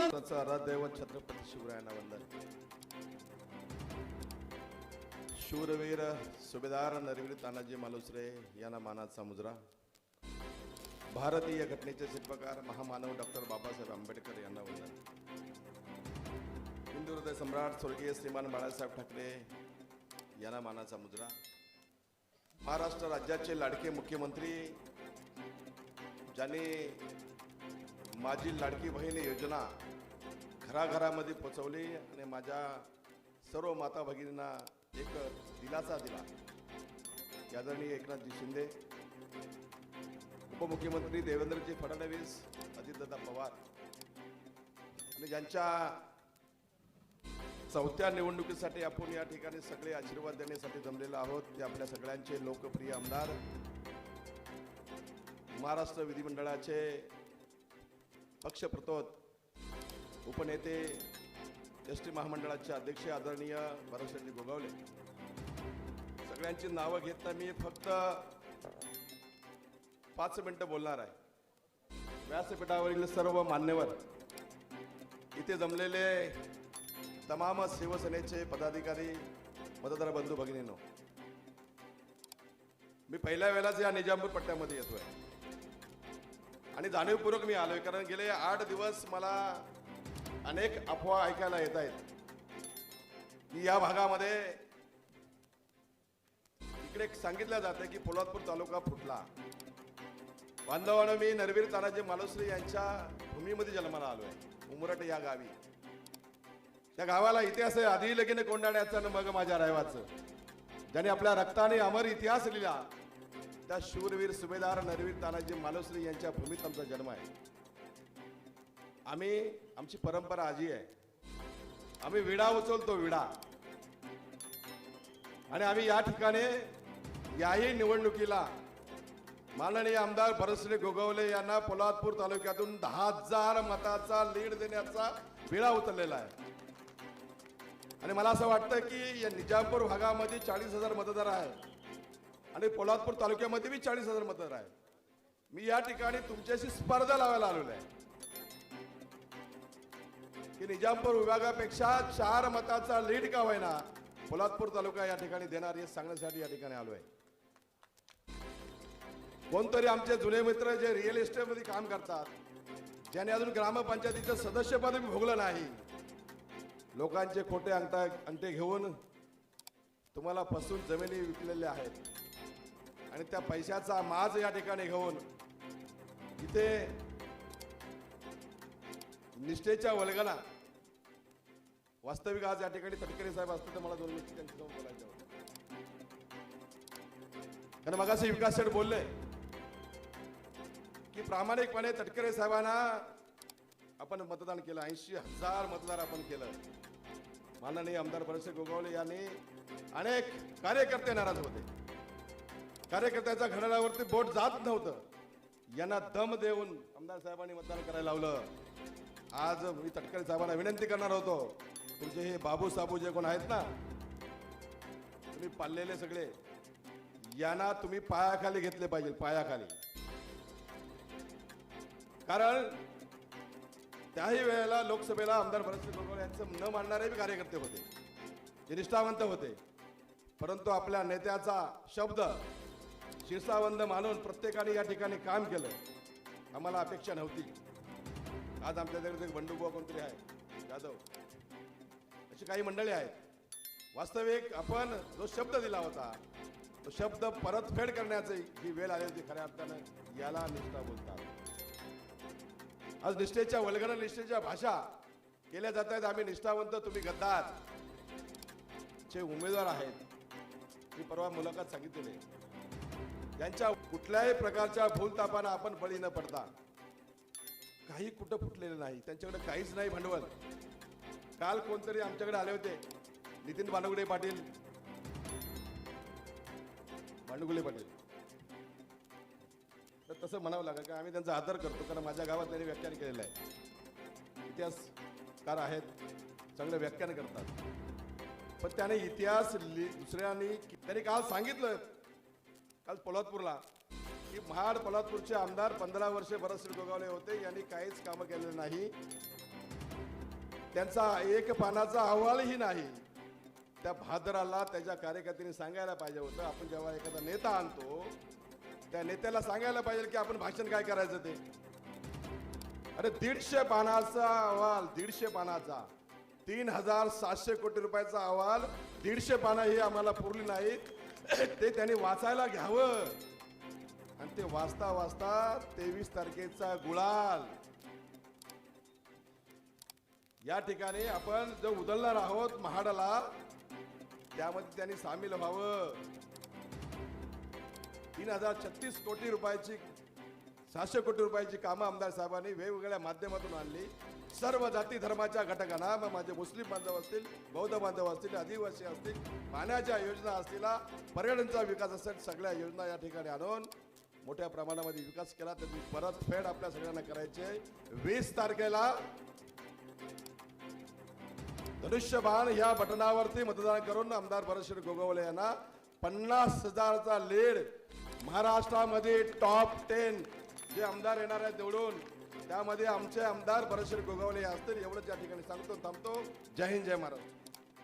वंदन दैवत छत्रपती शिवरायांना वंदन. शूरवीर सुभेदार नरवीर तानाजी मालुसरे यांना मानाचा मुजरा. भारतीय घटनेचे शिल्पकार महामानव डॉक्टर बाबासाहेब आंबेडकर यांना वंदन. हिंदू हृदय सम्राट स्वर्गीय श्रीमान बाळासाहेब ठाकरे यांना मानाचा मुजरा. महाराष्ट्र राज्याचे लाडके मुख्यमंत्री ज्यांनी माझी लाडकी बहीण योजना घराघरामध्ये पोचवली आणि माझ्या सर्व माता भगिनींना एक दिलासा दिला. यादरणीय एकनाथजी शिंदे उपमुख्यमंत्री देवेंद्रजी फडणवीस अजितदादा पवार आणि ज्यांच्या चौथ्या निवडणुकीसाठी आपण या ठिकाणी सगळे आशीर्वाद देण्यासाठी जमलेलो आहोत ते आपल्या सगळ्यांचे लोकप्रिय आमदार महाराष्ट्र विधिमंडळाचे पक्षप्रतोद उपनेते एस टी महामंडळाचे अध्यक्ष आदरणीय भरतशेट्टी गोगावले. सगळ्यांची नावं घेता मी फक्त पाच मिनटं बोलणार आहे. व्यासपीठावरील सर्व मान्यवर इथे जमलेले तमाम शिवसेनेचे पदाधिकारी मतदार बंधू भगिनीनो मी पहिल्या वेळाच या निजामपूर पट्ट्यामध्ये येतोय. आणि जाणीवपूर्वक मी आलोय कारण गेले आठ दिवस मला अनेक अफवा ऐकायला येत आहेत. की या भागामध्ये इकडे सांगितलं जातं की पोलादपूर तालुका फुटला. बांधवानं मी नरवीर तानाजी मालुसरे यांच्या भूमीमध्ये जन्माला आलोय उमरट या गावी. त्या गावाला इतिहास आहे आधी लगीन कोंडाण्याचं आणि मग माझ्या रायवाचं. ज्याने आपल्या रक्ताने अमर इतिहास लिहिला त्या शूरवीर सुभेदार नरवीर तानाजी मालवश्री यांच्या भूमीत आमचा जन्म आहे. आम्ही आमची परंपरा आजी आहे. आम्ही विडा उचलतो विडा. आणि आम्ही या ठिकाणी याही निवडणुकीला माननीय आमदार भरतश्री गोगवले यांना पोलादपूर तालुक्यातून दहा हजार मताचा लीड देण्याचा विडा उचललेला आहे. आणि मला असं वाटतं की या निजामपूर भागामध्ये चाळीस हजार मतदार आहे आणि पोलादपूर तालुक्यामध्ये बी चाळीस हजार मतदार आहे मी या ठिकाणी तुमच्याशी स्पर्धा लावायला आलेलो आहे. की निजामपूर विभागापेक्षा चार मताचा लीड का होईना पोलादपूर तालुका या ठिकाणी देणार हे सांगण्यासाठी या ठिकाणी आलो आहे कोणतरी आमचे जुने मित्र जे रिअल इस्टेटमध्ये काम करतात ज्याने अजून ग्रामपंचायतीचं सदस्यपद मी भोगलं नाही लोकांचे खोटे अंगठा अंगठे घेऊन तुम्हाला फसून जमिनी विकलेल्या आहेत. आणि त्या पैशाचा माज या ठिकाणी घेऊन इथे निष्ठेच्या वल्गना वास्तविक आज या ठिकाणी तटकरे साहेब असते तर मला दोन मिनिट त्यांच्यासमोर बोलायच्या होत्या. कारण मगाशी विकास शेठ बोलले की प्रामाणिकपणे तटकरे साहेबांना आपण मतदान केलं ऐंशी हजार मतदार आपण केलं. माननीय आमदार भरतसिंग गोगावले यांनी अनेक कार्यकर्ते नाराज होते. कार्यकर्त्याच्या घड्याळावरती बोट जात नव्हतं. यांना दम देऊन आमदार साहेबांनी मतदान करायला लावलं. आज मी तटकरे साहेबांना विनंती करणार होतो. तुमचे हे बाबू साबू जे कोण आहेत ना तुम्ही पाळलेले सगळे यांना तुम्ही पायाखाली घेतले पाहिजे पायाखाली. कारण त्याही वेळेला लोकसभेला आमदार भरतसिंग गोगावले यांचं न मानणारे कार्यकर्ते होते. जे निष्ठावंत होते. परंतु आपल्या नेत्याचा शब्द शिरसावंद मानून प्रत्येकाने या ठिकाणी काम केलं. आम्हाला अपेक्षा नव्हती. आज आमच्याकडे एक बंडूबुवा कोणतरी आहे. जाधव. अशी काही मंडळी आहेत. वास्तविक आपण जो शब्द दिला होता तो शब्द परतफेड करण्याची ही वेळ आली होती. खऱ्या अर्थानं याला निष्ठा बोलतात. आज निष्ठेच्या वल्गना निष्ठेच्या भाषा केल्या जात आहेत. आम्ही निष्ठावंत तुम्ही गद्दार. चे उमेदवार आहेत मी परवा मुलाखत सांगितलेली आहे. यांच्या कुठल्याही प्रकारच्या भूलतापांना आपण बळी न पडता. काही कुठं फुटलेलं नाही. त्यांच्याकडे काहीच नाही भांडवल. काल कोणतरी आमच्याकडे आले होते. नितीन बानुगडे पाटील. बानुगुले पाटील. तर तसं म्हणावं लागेल का आम्ही त्यांचा आदर करतो. कारण माझ्या गावात त्यांनी व्याख्यान केलेलं आहे. इतिहासकार आहेत. चांगलं व्याख्यान करतात. पण त्याने इतिहास लि- दुसऱ्यांनी त्यांनी काल सांगितलं. काल पोलादपूरला. की महाड पोलादपूरचे आमदार पंधरा वर्षे भरतसिंग गोगावले होते. यांनी काहीच कामं केलेलं नाही. त्यांचा एक पानाचा अहवालही नाही. त्या भादराला त्याच्या कार्यकर्त्यांनी सांगायला पाहिजे होतं. आपण जेव्हा एखादा नेता आणतो त्या नेत्याला सांगायला पाहिजे की आपण भाषण काय करायचं ते. अरे दीडशे पानाचा अहवाल दीडशे पानाचा. तीन हजार सातशे कोटी रुपयाचा अहवाल दीडशे पानं ही आम्हाला पुरली नाहीत. ते त्यांनी वाचायला घ्यावं. आणि ते वाचता वाचता तेवीस तारखेचा गुळाल या ठिकाणी आपण जो उधळणार आहोत महाडाला त्यामध्ये त्यांनी सामील व्हावं. तीन हजार छत्तीस कोटी रुपयाची सहाशे कोटी रुपयाची कामं आमदार साहेबांनी वेगवेगळ्या माध्यमातून आणली. सर्व जाती धर्माच्या घटकांना मग माझे मुस्लिम बांधव असतील बौद्ध बांधव असतील आदिवासी असतील पाण्याच्या योजना असतील पर्यटनचा विकास असेल सगळ्या योजना या ठिकाणी आणून मोठ्या प्रमाणामध्ये विकास केला. त्याची परतफेड आपल्या सगळ्यांना करायची आहे. वीस तारखेला धनुष्यबाण ह्या बटनावरती मतदान करून आमदार भरतशेठ गोगवले यांना पन्नास हजारचा लीड. महाराष्ट्रामध्ये टॉप टेन जे आमदार येणार आहेत निवडून त्यामध्ये आमचे आमदार भरतशेठ गोगावले असतील एवढंच या ठिकाणी सांगतो थांबतो. जय हिंद जय महाराज